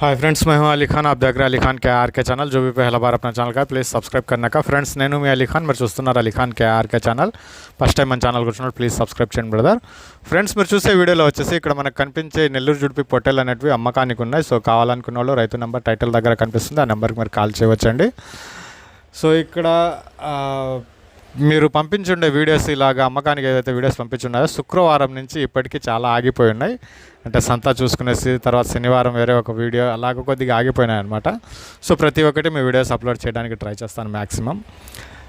Hi friends మేము అలీ ఖాన్ ఆప్ దగ్గర అలీ ఖాన్ కేఆర్కే ఛానల్ జో బీ పహల బార్ అప్నా ఛానల్ కా ప్లీజ్ సబ్స్క్రైబ్ కన్నాక ఫ్రెండ్స్ నేను మీ అలీఖాన్ మీరు చూస్తున్నారు Ali Khan KRK channel first time మన ఛానల్ కూర్చున్నారు ప్లీజ్ సబ్స్క్రైబ్ చేయండి బ్రదర్ ఫ్రెండ్స్ మీరు చూసే వీడియోలో వచ్చేసి ఇక్కడ మనకు కనిపించే నెల్లూరు జుడిపి పొట్టెలు అనేటివి అమ్మకానికి ఉన్నాయి సో కావాలనుకున్న వాళ్ళు రైతు నెంబర్ టైటిల్ దగ్గర కనిపిస్తుంది ఆ నెంబర్కి మీరు కాల్ చేయవచ్చండి సో ఇక్కడ మీరు పంపించుండే వీడియోస్ ఇలాగా అమ్మకానికి ఏదైతే వీడియోస్ పంపించున్నాయో శుక్రవారం నుంచి ఇప్పటికీ చాలా ఆగిపోయి ఉన్నాయి. అంటే సంతా చూసుకునేసి తర్వాత శనివారం వేరే ఒక వీడియో అలాగ కొద్దిగా ఆగిపోయినాయి అనమాట సో ప్రతి ఒక్కటి మీ వీడియోస్ అప్లోడ్ చేయడానికి ట్రై చేస్తాను మ్యాక్సిమం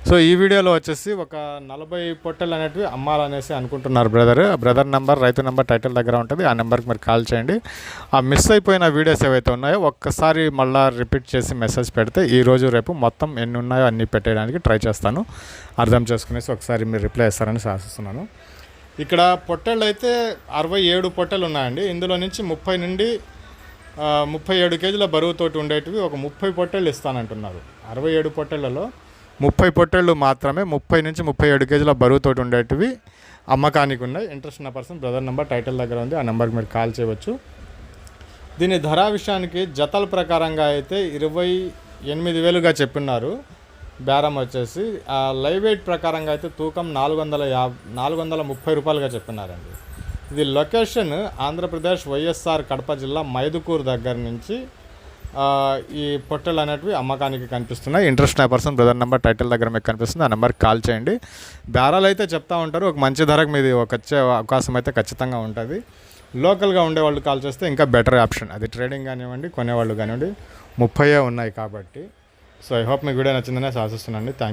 సో ఈ వీడియోలో వచ్చేసి ఒక నలభై పొట్టెలు అనేటివి అమ్మాలనేసి అనుకుంటున్నారు బ్రదర్. బ్రదర్ నెంబర్ రైతు నెంబర్ టైటిల్ దగ్గర ఉంటుంది. ఆ నెంబర్కి మీరు కాల్ చేయండి. ఆ మిస్ అయిపోయిన వీడియోస్ ఏవైతే ఉన్నాయో ఒక్కసారి మళ్ళీ రిపీట్ చేసి మెసేజ్ పెడితే ఈ రోజు రేపు మొత్తం ఎన్ని ఉన్నాయో అన్నీ పెట్టేయడానికి ట్రై చేస్తాను. అర్థం చేసుకునేసి ఒకసారి మీరు రిప్లై ఇస్తారని ఆశిస్తున్నాను. ఇక్కడ పొట్టెళ్ళు అయితే అరవై ఏడు పొట్టెలు ఉన్నాయండి. ఇందులో నుంచి ముప్పై నుండి ముప్పై ఏడు కేజీల బరువుతోటి ఉండేటివి ఒక ముప్పై పొట్టెళ్ళు ఇస్తానంటున్నారు. అరవై ఏడు పొట్టెళ్ళలో ముప్పై పొట్టేళ్ళు మాత్రమే ముప్పై నుంచి ముప్పై ఏడు కేజీల బరువుతోటి ఉండేటివి అమ్మకానికి ఉన్నాయి. ఇంట్రెస్ట్ ఉన్న పర్సన్ బ్రదర్ నెంబర్ టైటిల్ దగ్గర ఉంది. ఆ నెంబర్కి మీరు కాల్ చేయవచ్చు. దీని ధర విషయానికి జతల ప్రకారంగా అయితే ఇరవై ఎనిమిది వేలుగా చెప్పిన్నారు బేరం వచ్చేసి ఆ లైవ్ వెయిట్ ప్రకారంగా అయితే తూకం నాలుగు వందల యా నాలుగు వందల ముప్పై రూపాయలుగా చెప్పినారండి. ఇది లొకేషన్ ఆంధ్రప్రదేశ్ వైఎస్ఆర్ కడప జిల్లా మైదుకూరు దగ్గర నుంచి ఈ పొట్టెలు అనేటివి అమ్మకానికి కనిపిస్తున్నాయి. ఇంట్రెస్ట్ నా పర్సన్ బ్రదర్ నెంబర్ టైటిల్ దగ్గర మీకు కనిపిస్తుంది. ఆ నెంబర్కి కాల్ చేయండి. బేరాలు అయితే చెప్తా ఉంటారు. ఒక మంచి ధరకు మీది ఒక వచ్చే అవకాశం అయితే ఖచ్చితంగా ఉంటుంది. లోకల్గా ఉండే వాళ్ళు కాల్ చేస్తే ఇంకా బెటర్ ఆప్షన్ అది ట్రేడింగ్ కానివ్వండి కొనేవాళ్ళు కానివ్వండి ముప్పై ఉన్నాయి కాబట్టి. సో ఐ హోప్ మీకు వీడియో నచ్చిందనే ఆశిస్తున్నాను. థ్యాంక్